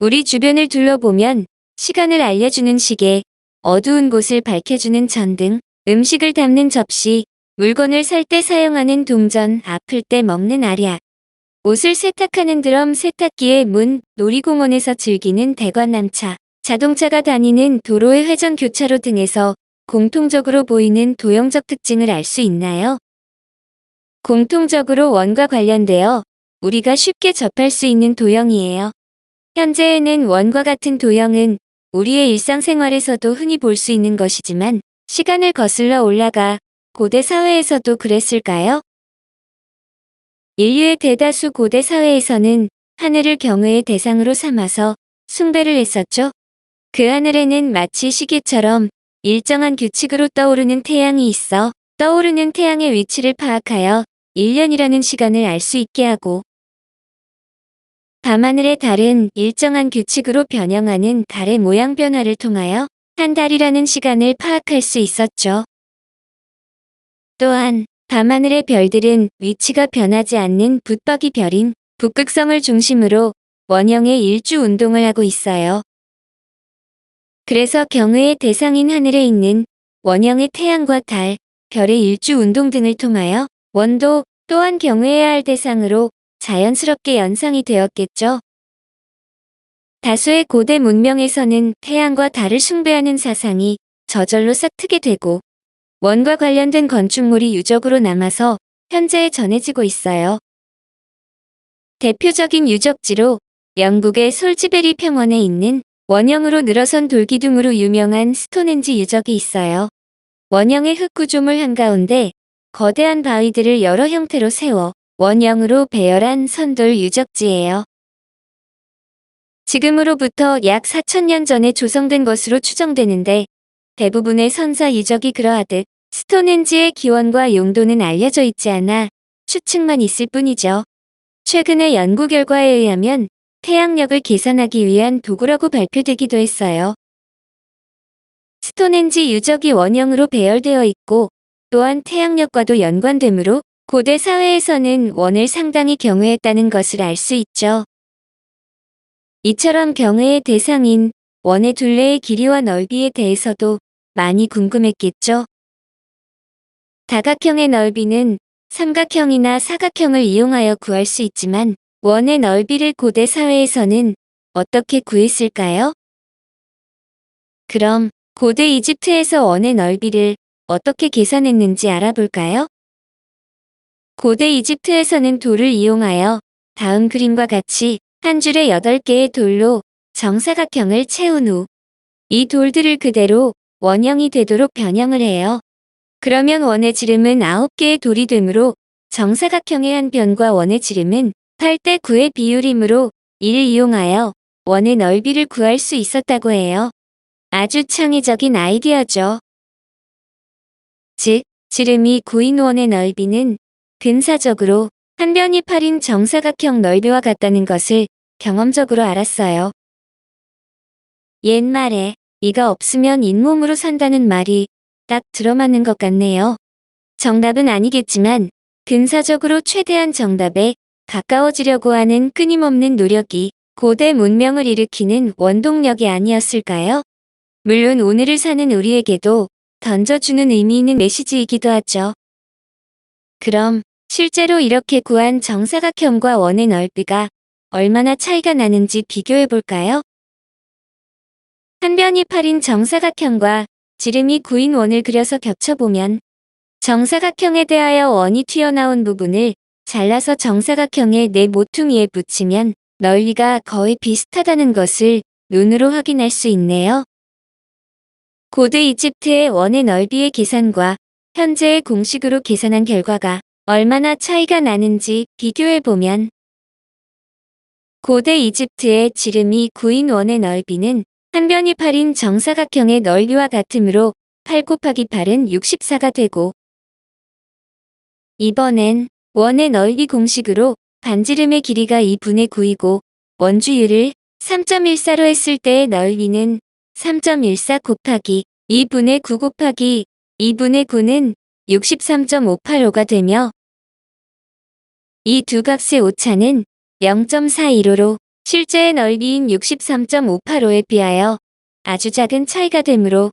우리 주변을 둘러보면 시간을 알려주는 시계, 어두운 곳을 밝혀주는 전등, 음식을 담는 접시, 물건을 살 때 사용하는 동전, 아플 때 먹는 알약, 옷을 세탁하는 드럼, 세탁기의 문, 놀이공원에서 즐기는 대관람차, 자동차가 다니는 도로의 회전 교차로 등에서 공통적으로 보이는 도형적 특징을 알 수 있나요? 공통적으로 원과 관련되어 우리가 쉽게 접할 수 있는 도형이에요. 현재에는 원과 같은 도형은 우리의 일상생활에서도 흔히 볼 수 있는 것이지만 시간을 거슬러 올라가 고대 사회에서도 그랬을까요? 인류의 대다수 고대 사회에서는 하늘을 경외의 대상으로 삼아서 숭배를 했었죠. 그 하늘에는 마치 시계처럼 일정한 규칙으로 떠오르는 태양이 있어 떠오르는 태양의 위치를 파악하여 1년이라는 시간을 알 수 있게 하고 밤하늘의 달은 일정한 규칙으로 변형하는 달의 모양 변화를 통하여 한 달이라는 시간을 파악할 수 있었죠. 또한 밤하늘의 별들은 위치가 변하지 않는 붙박이 별인 북극성을 중심으로 원형의 일주 운동을 하고 있어요. 그래서 경외의 대상인 하늘에 있는 원형의 태양과 달, 별의 일주 운동 등을 통하여 원도 또한 경외해야 할 대상으로 자연스럽게 연상이 되었겠죠. 다수의 고대 문명에서는 태양과 달을 숭배하는 사상이 저절로 싹트게 되고 원과 관련된 건축물이 유적으로 남아서 현재에 전해지고 있어요. 대표적인 유적지로 영국의 솔지베리 평원에 있는 원형으로 늘어선 돌기둥으로 유명한 스톤헨지 유적이 있어요. 원형의 흙구조물 한가운데 거대한 바위들을 여러 형태로 세워 원형으로 배열한 선돌 유적지예요. 지금으로부터 약 4천년 전에 조성된 것으로 추정되는데 대부분의 선사 유적이 그러하듯 스톤헨지의 기원과 용도는 알려져 있지 않아 추측만 있을 뿐이죠. 최근의 연구 결과에 의하면 태양력을 계산하기 위한 도구라고 발표되기도 했어요. 스톤헨지 유적이 원형으로 배열되어 있고 또한 태양력과도 연관되므로 고대 사회에서는 원을 상당히 경외했다는 것을 알 수 있죠. 이처럼 경외의 대상인 원의 둘레의 길이와 넓이에 대해서도 많이 궁금했겠죠. 다각형의 넓이는 삼각형이나 사각형을 이용하여 구할 수 있지만 원의 넓이를 고대 사회에서는 어떻게 구했을까요? 그럼 고대 이집트에서 원의 넓이를 어떻게 계산했는지 알아볼까요? 고대 이집트에서는 돌을 이용하여 다음 그림과 같이 한 줄에 8개의 돌로 정사각형을 채운 후 이 돌들을 그대로 원형이 되도록 변형을 해요. 그러면 원의 지름은 9개의 돌이 되므로 정사각형의 한 변과 원의 지름은 8대 9의 비율이므로 이를 이용하여 원의 넓이를 구할 수 있었다고 해요. 아주 창의적인 아이디어죠. 즉, 지름이 9인 원의 넓이는 근사적으로 한 변이 8인 정사각형 넓이와 같다는 것을 경험적으로 알았어요. 옛말에 이가 없으면 잇몸으로 산다는 말이 딱 들어맞는 것 같네요. 정답은 아니겠지만 근사적으로 최대한 정답에 가까워지려고 하는 끊임없는 노력이 고대 문명을 일으키는 원동력이 아니었을까요? 물론 오늘을 사는 우리에게도 던져주는 의미 있는 메시지이기도 하죠. 그럼 실제로 이렇게 구한 정사각형과 원의 넓이가 얼마나 차이가 나는지 비교해 볼까요? 한 변이 8인 정사각형과 지름이 9인 원을 그려서 겹쳐보면 정사각형에 대하여 원이 튀어나온 부분을 잘라서 정사각형의 내 모퉁이에 붙이면 넓이가 거의 비슷하다는 것을 눈으로 확인할 수 있네요. 고대 이집트의 원의 넓이의 계산과 현재의 공식으로 계산한 결과가 얼마나 차이가 나는지 비교해보면 고대 이집트의 지름이 9인 원의 넓이는 한 변이 8인 정사각형의 넓이와 같으므로 8 곱하기 8은 64가 되고 이번엔 원의 넓이 공식으로 반지름의 길이가 2분의 9이고 원주율을 3.14로 했을 때의 넓이는 3.14 곱하기 2분의 9 곱하기 2분의 9는 63.585가 되며 이 두 값의 오차는 0.415로 실제의 넓이인 63.585에 비하여 아주 작은 차이가 되므로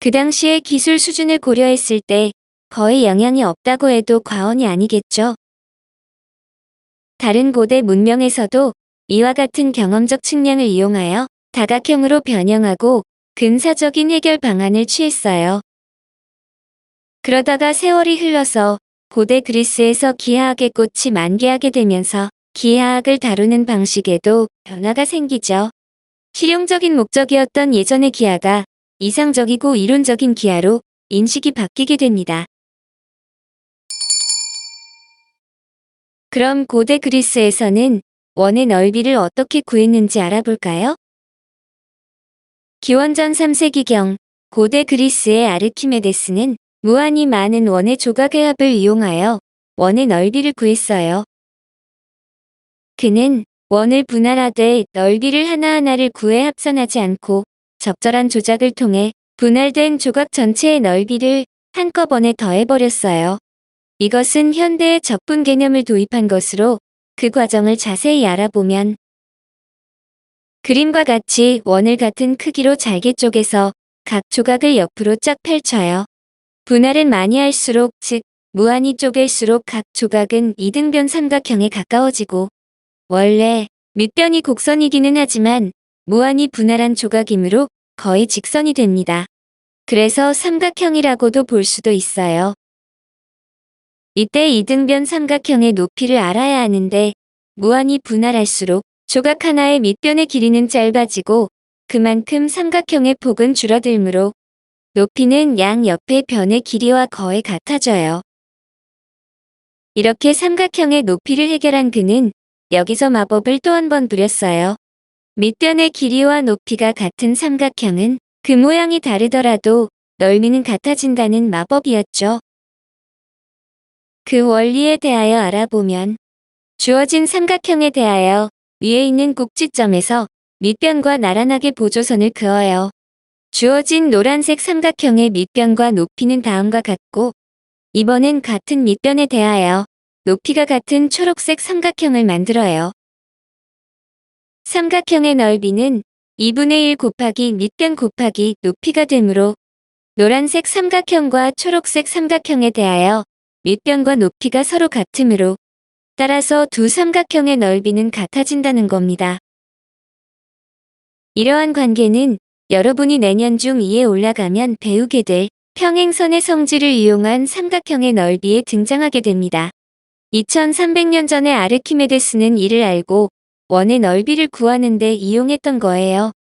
그 당시의 기술 수준을 고려했을 때 거의 영향이 없다고 해도 과언이 아니겠죠. 다른 고대 문명에서도 이와 같은 경험적 측량을 이용하여 다각형으로 변형하고 근사적인 해결 방안을 취했어요. 그러다가 세월이 흘러서 고대 그리스에서 기하학의 꽃이 만개하게 되면서 기하학을 다루는 방식에도 변화가 생기죠. 실용적인 목적이었던 예전의 기하가 이상적이고 이론적인 기하로 인식이 바뀌게 됩니다. 그럼 고대 그리스에서는 원의 넓이를 어떻게 구했는지 알아볼까요? 기원전 3세기경 고대 그리스의 아르키메데스는 무한히 많은 원의 조각의 합을 이용하여 원의 넓이를 구했어요. 그는 원을 분할하되 넓이를 하나하나를 구해 합산하지 않고 적절한 조작을 통해 분할된 조각 전체의 넓이를 한꺼번에 더해버렸어요. 이것은 현대의 적분 개념을 도입한 것으로 그 과정을 자세히 알아보면 그림과 같이 원을 같은 크기로 잘게 쪼개서 각 조각을 옆으로 쫙 펼쳐요. 분할은 많이 할수록 즉 무한히 쪼갤수록 각 조각은 이등변 삼각형에 가까워지고 원래 밑변이 곡선이기는 하지만 무한히 분할한 조각이므로 거의 직선이 됩니다. 그래서 삼각형이라고도 볼 수도 있어요. 이때 이등변 삼각형의 높이를 알아야 하는데 무한히 분할할수록 조각 하나의 밑변의 길이는 짧아지고 그만큼 삼각형의 폭은 줄어들므로 높이는 양 옆의 변의 길이와 거의 같아져요. 이렇게 삼각형의 높이를 해결한 그는 여기서 마법을 또 한 번 부렸어요. 밑변의 길이와 높이가 같은 삼각형은 그 모양이 다르더라도 넓이는 같아진다는 마법이었죠. 그 원리에 대하여 알아보면 주어진 삼각형에 대하여 위에 있는 꼭지점에서 밑변과 나란하게 보조선을 그어요. 주어진 노란색 삼각형의 밑변과 높이는 다음과 같고 이번엔 같은 밑변에 대하여 높이가 같은 초록색 삼각형을 만들어요. 삼각형의 넓이는 2분의 1 곱하기 밑변 곱하기 높이가 되므로 노란색 삼각형과 초록색 삼각형에 대하여 밑변과 높이가 서로 같으므로 따라서 두 삼각형의 넓이는 같아진다는 겁니다. 이러한 관계는 여러분이 내년 중 2에 올라가면 배우게 될 평행선의 성질을 이용한 삼각형의 넓이에 등장하게 됩니다. 2300년 전에 아르키메데스는 이를 알고 원의 넓이를 구하는 데 이용했던 거예요.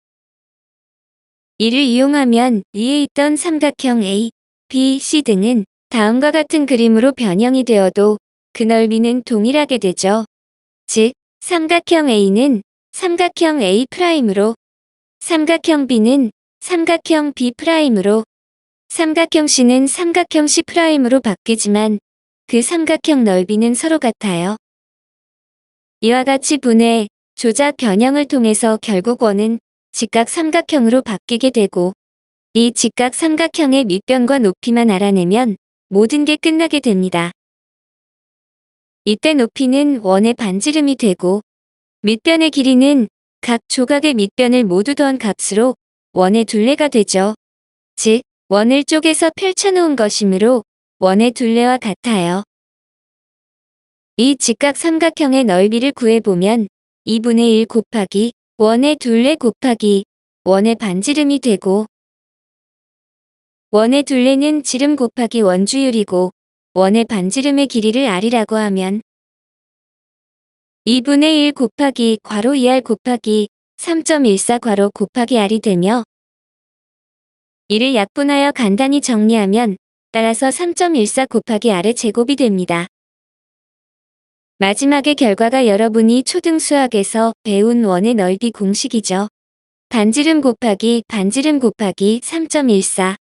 이를 이용하면 위에 있던 삼각형 A, B, C 등은 다음과 같은 그림으로 변형이 되어도 그 넓이는 동일하게 되죠. 즉, 삼각형 A는 삼각형 A'으로, 삼각형 B는 삼각형 B'으로, 삼각형 C는 삼각형 C'으로 바뀌지만 그 삼각형 넓이는 서로 같아요. 이와 같이 분해, 조작 변형을 통해서 결국 원은 직각 삼각형으로 바뀌게 되고 이 직각 삼각형의 밑변과 높이만 알아내면 모든 게 끝나게 됩니다. 이때 높이는 원의 반지름이 되고 밑변의 길이는 각 조각의 밑변을 모두 더한 값으로 원의 둘레가 되죠. 즉, 원을 쪼개서 펼쳐놓은 것이므로 원의 둘레와 같아요. 이 직각 삼각형의 넓이를 구해보면 2분의 1 곱하기 원의 둘레 곱하기 원의 반지름이 되고 원의 둘레는 지름 곱하기 원주율이고 원의 반지름의 길이를 r이라고 하면 2분의 1 곱하기 괄호 2r 곱하기 3.14 괄호 곱하기 r이 되며 이를 약분하여 간단히 정리하면 따라서 3.14 곱하기 r의 제곱이 됩니다. 마지막의 결과가 여러분이 초등 수학에서 배운 원의 넓이 공식이죠. 반지름 곱하기 반지름 곱하기 3.14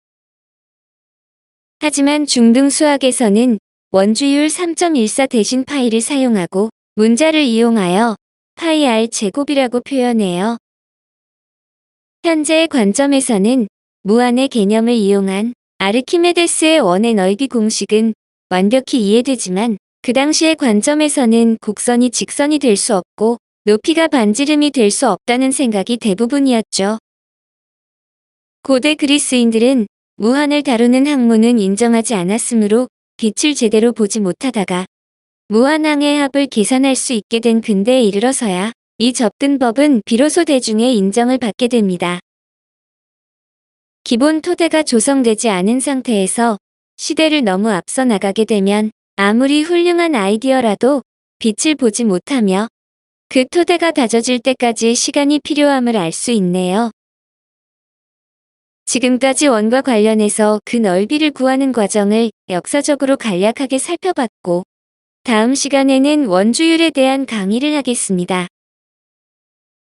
하지만 중등 수학에서는 원주율 3.14 대신 파이를 사용하고 문자를 이용하여 파이 r 제곱이라고 표현해요. 현재의 관점에서는 무한의 개념을 이용한 아르키메데스의 원의 넓이 공식은 완벽히 이해되지만 그 당시의 관점에서는 곡선이 직선이 될 수 없고 높이가 반지름이 될 수 없다는 생각이 대부분이었죠. 고대 그리스인들은 무한을 다루는 학문은 인정하지 않았으므로 빛을 제대로 보지 못하다가 무한항의 합을 계산할 수 있게 된 근대에 이르러서야 이 접근법은 비로소 대중의 인정을 받게 됩니다. 기본 토대가 조성되지 않은 상태에서 시대를 너무 앞서 나가게 되면 아무리 훌륭한 아이디어라도 빛을 보지 못하며 그 토대가 다져질 때까지 시간이 필요함을 알 수 있네요. 지금까지 원과 관련해서 그 넓이를 구하는 과정을 역사적으로 간략하게 살펴봤고, 다음 시간에는 원주율에 대한 강의를 하겠습니다.